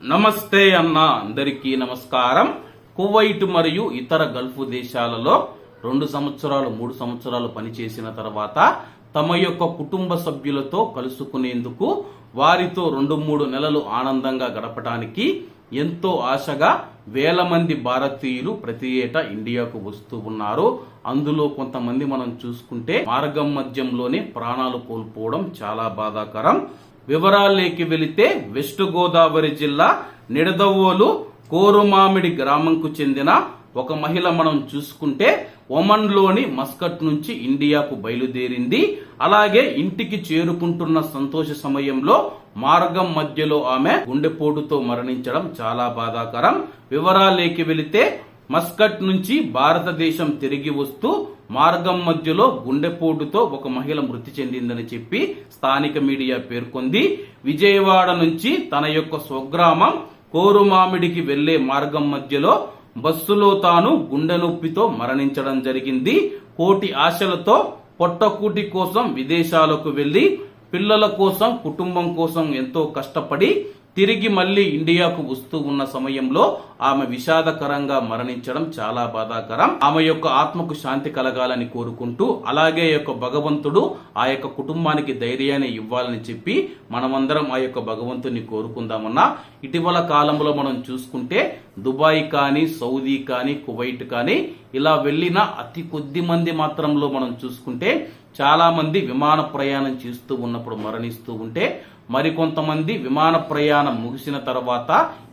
నమస్తే అన్న అందరికీ నమస్కారం. కువైట్ మరియు ఇతర గల్ఫ్ దేశాలలో రెండు సంవత్సరాలు మూడు సంవత్సరాలు పనిచేసిన తర్వాత తమ యొక్క కుటుంబ సభ్యులతో కలుసుకునేందుకు వారితో రెండు మూడు నెలలు ఆనందంగా గడపడానికి ఎంతో ఆశగా వేల మంది భారతీయులు ప్రతి ఏటా ఇండియాకు వస్తూ ఉన్నారు. అందులో కొంతమంది మనం చూసుకుంటే మార్గం మధ్యంలోనే ప్రాణాలు కోల్పోవడం చాలా బాధాకరం. వివరాల్లోకి వెళితే వెస్ట్ గోదావరి జిల్లా నిడదవోలు కోరుమామిడి గ్రామంకు చెందిన ఒక మహిళ మనం చూసుకుంటే ఒమన్లోని మస్కట్ నుంచి ఇండియాకు బయలుదేరింది. అలాగే ఇంటికి చేరుకుంటున్న సంతోష సమయంలో మార్గం మధ్యలో ఆమె గుండెపోటుతో మరణించడం చాలా బాధాకరం. వివరాల్లోకి వెళితే మస్కట్ నుంచి భారతదేశం తిరిగి వస్తూ మార్గం మధ్యలో గుండెపోటుతో ఒక మహిళ మృతి చెందిందని చెప్పి స్థానిక మీడియా పేర్కొంది. విజయవాడ నుంచి తన యొక్క స్వగ్రామం కోరుమామిడికి వెళ్ళే మార్గం మధ్యలో బస్సులో తాను గుండె నొప్పితో మరణించడం జరిగింది. కోటి ఆశలతో పొట్టకూటి కోసం విదేశాలకు వెళ్ళి పిల్లల కోసం కుటుంబం కోసం ఎంతో కష్టపడి తిరిగి మళ్ళీ ఇండియాకు వస్తూ ఉన్న సమయంలో ఆమె విషాదకరంగా మరణించడం చాలా బాధాకరం. ఆమె యొక్క ఆత్మకు శాంతి కలగాలని కోరుకుంటూ అలాగే యొక్క భగవంతుడు ఆ యొక్క కుటుంబానికి ధైర్యాన్ని ఇవ్వాలని చెప్పి మనమందరం ఆ యొక్క భగవంతుని కోరుకుందామన్నా. ఇటీవల కాలంలో మనం చూసుకుంటే దుబాయ్ కానీ సౌదీ కానీ కువైట్ కానీ ఇలా వెళ్ళిన అతి కొద్ది మంది మాత్రంలో మనం చూసుకుంటే చాలా మంది విమాన ప్రయాణం చేస్తూ ఉన్నప్పుడు మరణిస్తూ ఉంటే మరికొంతమంది విమాన ప్రయాణం ముగిసిన తర్వాత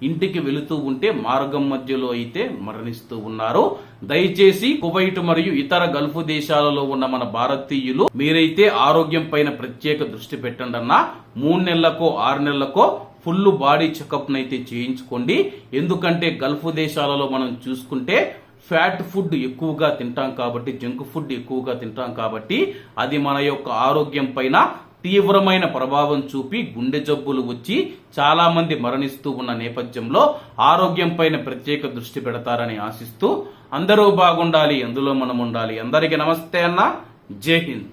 ఇంటికి వెళుతూ ఉంటే మార్గం మధ్యలో అయితే మరణిస్తూ ఉన్నారు. దయచేసి కువైట్ మరియు ఇతర గల్ఫ్ దేశాలలో ఉన్న మన భారతీయులు మీరైతే ఆరోగ్యం పైన ప్రత్యేక దృష్టి పెట్టండి అన్న. మూడు నెలలకో ఆరు నెలలకో ఫుల్ బాడీ చెకప్ అయితే చేయించుకోండి. ఎందుకంటే గల్ఫ్ దేశాలలో మనం చూసుకుంటే ఫ్యాట్ ఫుడ్ ఎక్కువగా తింటాం కాబట్టి జంక్ ఫుడ్ ఎక్కువగా తింటాం కాబట్టి అది మన యొక్క ఆరోగ్యం పైన తీవ్రమైన ప్రభావం చూపి గుండె జబ్బులు వచ్చి చాలామంది మరణిస్తూ ఉన్న నేపథ్యంలో ఆరోగ్యం పైన ప్రత్యేక దృష్టి పెడతారని ఆశిస్తూ అందరూ బాగుండాలి అందులో మనం ఉండాలి. అందరికీ నమస్తే అన్న. జై హింద్.